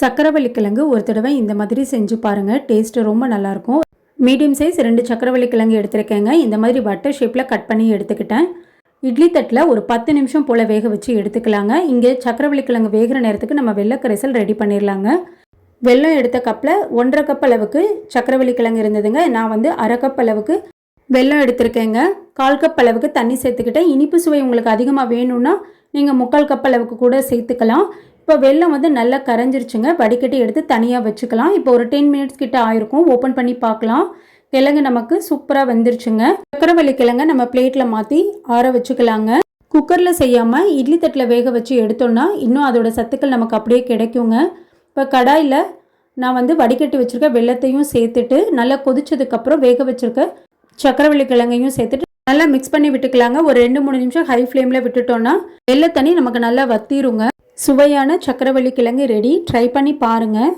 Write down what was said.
சக்கரவள்ளி கிழங்கு ஒரு தடவை இந்த மாதிரி செஞ்சு பாருங்கள் டேஸ்ட்டு ரொம்ப நல்லாயிருக்கும். மீடியம் சைஸ் ரெண்டு சக்கரவள்ளி கிழங்கு எடுத்திருக்கேங்க. இந்த மாதிரி வட்டர் ஷேப்பில் கட் பண்ணி எடுத்துக்கிட்டேன். இட்லி தட்டில் ஒரு பத்து நிமிஷம் போல் வேக வச்சு எடுத்துக்கலாங்க. இங்கே சக்கரவள்ளி கிழங்கு வேகிற நேரத்துக்கு நம்ம வெள்ளக்கரைசல் ரெடி பண்ணிடலாங்க வெல்லம் எடுத்த கப்பில் ஒன்றரை கப் அளவுக்கு சக்கரவள்ளி கிழங்கு இருந்ததுங்க. நான் வந்து அரை கப் அளவுக்கு வெல்லம் எடுத்திருக்கேங்க. கால் கப் அளவுக்கு தண்ணி சேர்த்துக்கிட்டேன். இனிப்பு சுவை உங்களுக்கு அதிகமாக வேணும்னா நீங்கள் முக்கால் கப் அளவுக்கு கூட சேர்த்துக்கலாம். இப்போ வெள்ளம் வந்து நல்லா கரைஞ்சிருச்சுங்க. வடிகட்டி எடுத்து தனியாக வச்சுக்கலாம். இப்போ ஒரு டென் மினிட்ஸ் கிட்ட ஆயிருக்கும். ஓப்பன் பண்ணி பார்க்கலாம். கிழங்கு நமக்கு சூப்பராக வெந்துருச்சுங்க. சக்கரவள்ளி கிழங்க நம்ம பிளேட்டில் மாற்றி ஆற வச்சுக்கலாங்க. குக்கரில் செய்யாமல் இட்லி தட்டில் வேக வச்சு எடுத்தோம்னா இன்னும் அதோட சத்துக்கள் நமக்கு அப்படியே கிடைக்குங்க. இப்போ கடாயில் நான் வந்து வடிகட்டி வச்சுருக்க வெள்ளத்தையும் சேர்த்துட்டு நல்லா கொதிச்சதுக்கப்புறம் வேக வச்சுருக்க சக்கரவள்ளி கிழங்கையும் சேர்த்துட்டு நல்லா மிக்ஸ் பண்ணி விட்டுக்கலாங்க. ஒரு ரெண்டு மூணு நிமிஷம் ஹை ஃப்ளேமில் விட்டுட்டோம்னா வெள்ளை தண்ணி நமக்கு நல்லா வத்திருங்க. சுவையான சக்கரவள்ளி கிழங்கு ரெடி ட்ரை பண்ணி பாருங்கள்